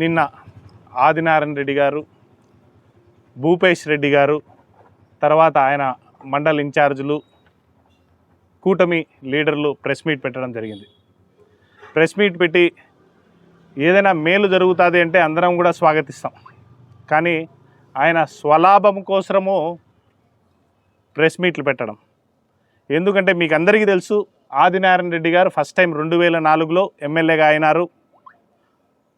నిన్న ఆదినారాయణ రెడ్డి గారు భూపేష్ రెడ్డి గారు తర్వాత ఆయన మండల్ ఇన్ఛార్జీలు కూటమి లీడర్లు ప్రెస్ మీట్ పెట్టడం జరిగింది. ప్రెస్ మీట్ పెట్టి ఏదైనా మేలు జరుగుతుంది అంటే అందరం కూడా స్వాగతిస్తాం. కానీ ఆయన స్వలాభం కోసము ప్రెస్ మీట్లు పెట్టడం. ఎందుకంటే మీకు అందరికీ తెలుసు ఆదినారాయణ రెడ్డి గారు ఫస్ట్ టైం రెండు వేల నాలుగులో ఎమ్మెల్యేగా అయినారు.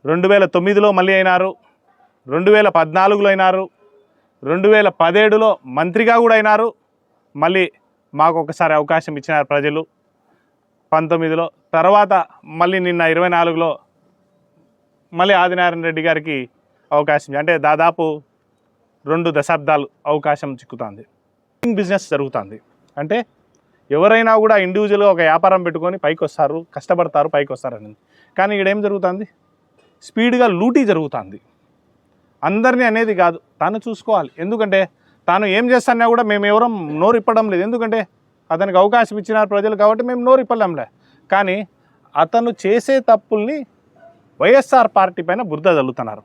రెండు వేల తొమ్మిదిలో మళ్ళీ అయినారు రెండు వేల పద్నాలుగులో అయినారు రెండు వేల పదిహేడులో మంత్రిగా కూడా అయినారు. మళ్ళీ మాకు ఒకసారి అవకాశం ఇచ్చినారు ప్రజలు. పంతొమ్మిదిలో తర్వాత మళ్ళీ నిన్న ఇరవై నాలుగులో మళ్ళీ ఆదినారాయణ రెడ్డి గారికి అవకాశం అంటే దాదాపు రెండు దశాబ్దాలు అవకాశం చిక్కుతుంది. బిజినెస్ జరుగుతుంది. అంటే ఎవరైనా కూడా ఇండివిజువల్గా ఒక వ్యాపారం పెట్టుకొని పైకి వస్తారు కష్టపడతారు పైకి వస్తారని కానీ ఇక్కడ ఏం జరుగుతుంది? స్పీడ్గా లూటీ జరుగుతుంది. అందరినీ అనేది కాదు తాను చూసుకోవాలి. ఎందుకంటే తాను ఏం చేస్తున్నా కూడా మేము ఎవరం నోరిప్పడం లేదు. ఎందుకంటే అతనికి అవకాశం ఇచ్చినారు ప్రజలు కాబట్టి మేము నోరిప్పలేంలే కానీ అతను చేసే తప్పుల్ని వైఎస్ఆర్ పార్టీ పైన బురద చల్లుతున్నారు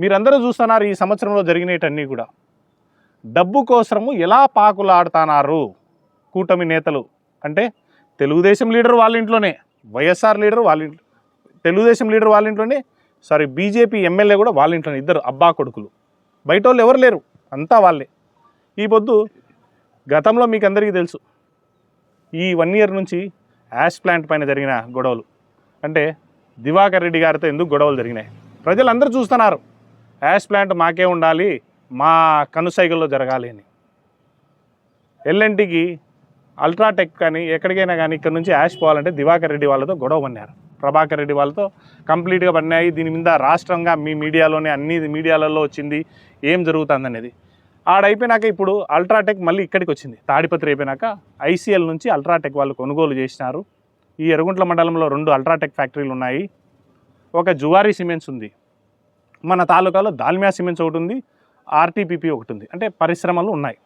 మీరందరూ చూస్తున్నారు ఈ సంవత్సరంలో జరిగినవన్నీ కూడా. డబ్బు కోసము ఎలా పాకులాడుతున్నారు కూటమి నేతలు? అంటే తెలుగుదేశం లీడర్ వాళ్ళ ఇంట్లోనే వైఎస్ఆర్ లీడర్ వాళ్ళ ఇంట్లో తెలుగుదేశం లీడర్ వాళ్ళ ఇంట్లోనే సారీ బీజేపీ ఎమ్మెల్యే కూడా వాళ్ళ ఇంట్లోనే ఇద్దరు అబ్బా కొడుకులు. బయట వాళ్ళు ఎవరు లేరు అంతా వాళ్ళే. ఈ పొద్దు గతంలో మీకు అందరికీ తెలుసు ఈ వన్ ఇయర్ నుంచి యాష్ ప్లాంట్ పైన జరిగిన గొడవలు. అంటే దివాకర్ రెడ్డి గారితో ఎందుకు గొడవలు జరిగినాయి? ప్రజలందరూ చూస్తున్నారు యాష్ ప్లాంట్ మాకే ఉండాలి మా కనుసైగల్లో జరగాలి అని. ఎల్ఎన్టీకి అల్ట్రాటెక్ కానీ ఎక్కడికైనా కానీ ఇక్కడ నుంచి యాష్ పోవాలంటే దివాకర్ రెడ్డి వాళ్ళతో గొడవ పన్నారు ప్రభాకర్ రెడ్డి వాళ్ళతో కంప్లీట్గా పడినాయి. దీని మీద రాష్ట్రంగా మీ మీడియాలోనే అన్ని మీడియాలలో వచ్చింది. ఏం జరుగుతుందనేది. ఆడైపోయినాక ఇప్పుడు అల్ట్రాటెక్ మళ్ళీ ఇక్కడికి వచ్చింది. తాడిపత్రి అయిపోయినాక ఐసీఎల్ నుంచి అల్ట్రాటెక్ వాళ్ళు కొనుగోలు చేసినారు. ఈ ఎరుగుంట్ల మండలంలో రెండు అల్ట్రాటెక్ ఫ్యాక్టరీలు ఉన్నాయి. ఒక జువారీ సిమెంట్స్ ఉంది. మన తాలూకాలో దాల్మియా సిమెంట్స్ ఒకటి ఉంది. ఆర్టీపీపీ ఒకటి ఉంది. అంటే పరిశ్రమలు ఉన్నాయి.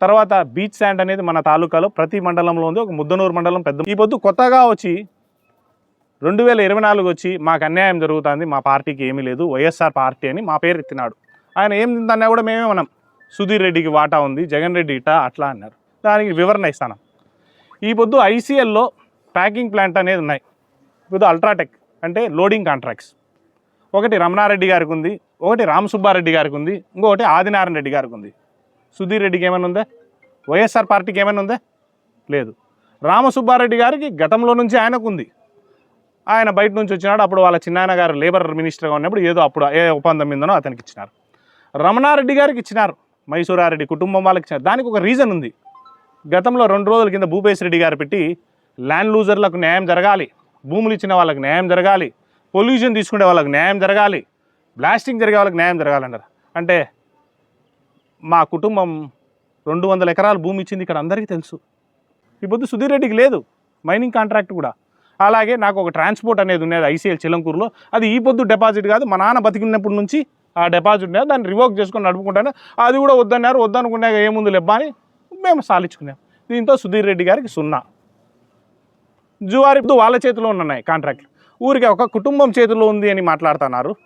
తర్వాత బీచ్ శాండ్ అనేది మన తాలూకాలో ప్రతి మండలంలో ఉంది. ఒక ముద్దనూరు మండలం పెద్ద ఈ పొద్దు కొత్తగా వచ్చి రెండు వేల ఇరవై నాలుగు వచ్చి మాకు అన్యాయం జరుగుతుంది మా పార్టీకి ఏమీ లేదు వైఎస్ఆర్ పార్టీ అని మా పేరు ఎత్తినాడు. ఆయన ఏం తిందన్నా కూడా మేమే మనం. సుధీర్ రెడ్డికి వాటా ఉంది జగన్ రెడ్డి ఇట అట్లా అన్నారు. దానికి వివరణ ఇస్తాను. ఈ పొద్దు ఐసీఎల్లో ప్యాకింగ్ ప్లాంట్ అనేది ఉన్నాయి. ఇప్పుడు అల్ట్రాటెక్ అంటే లోడింగ్ కాంట్రాక్ట్స్. ఒకటి రమణారెడ్డి గారికి ఉంది ఒకటి రామసుబ్బారెడ్డి గారికి ఉంది ఇంకొకటి ఆదినారాయణ రెడ్డి గారికి ఉంది. సుధీర్ రెడ్డికి ఏమైనా ఉందా? వైఎస్ఆర్ పార్టీకి ఏమైనా ఉందా? లేదు. రామసుబ్బారెడ్డి గారికి గతంలో నుంచి ఆయనకు ఉంది. ఆయన బయట నుంచి వచ్చినాడు. అప్పుడు వాళ్ళ చిన్నాయన గారు లేబర్ మినిస్టర్గా ఉన్నప్పుడు ఏదో అప్పుడు ఏ ఒప్పందం మీదనో అతనికి ఇచ్చినారు. రమణారెడ్డి గారికి ఇచ్చినారు. మైసూరారెడ్డి కుటుంబం వాళ్ళకి ఇచ్చినారు. దానికి ఒక రీజన్ ఉంది. గతంలో రెండు రోజుల కింద భూపేశ్ రెడ్డి గారు పెట్టి ల్యాండ్ లూజర్లకు న్యాయం జరగాలి. భూములు ఇచ్చిన వాళ్ళకి న్యాయం జరగాలి. పొల్యూషన్ తీసుకునే వాళ్ళకి న్యాయం జరగాలి. బ్లాస్టింగ్ జరిగే వాళ్ళకి న్యాయం జరగాలన్నారు. అంటే మా కుటుంబం రెండు వందల ఎకరాల భూమి ఇచ్చింది ఇక్కడ అందరికీ తెలుసు. ఈ పొద్దు సుధీర్ రెడ్డికి లేదు. మైనింగ్ కాంట్రాక్ట్ కూడా. అలాగే నాకు ఒక ట్రాన్స్పోర్ట్ అనేది ఉన్నది ఐసీఎల్ చిలంకూరులో. అది ఈ పొద్దు డిపాజిట్ కాదు మా నాన్న బతికినప్పటి నుంచి ఆ డిపాజిట్ ఉన్నది. దాన్ని రివోక్ చేసుకొని నడుపుకుంటాను. అది కూడా వద్దన్నారు. వద్దనుకున్నాక ఏముంది లెబ్బా అని మేము సాలించుకున్నాం దీంతో సుధీర్ రెడ్డి గారికి సున్నా. జువారి వాళ్ళ చేతిలో ఉన్నాయి కాంట్రాక్ట్లు. ఊరికి ఒక కుటుంబం చేతిలో ఉంది అని మాట్లాడుతున్నారు.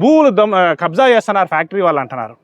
భూములు దమ్ కబ్జా చేస్తున్నారు ఫ్యాక్టరీ వాళ్ళు అంటున్నారు.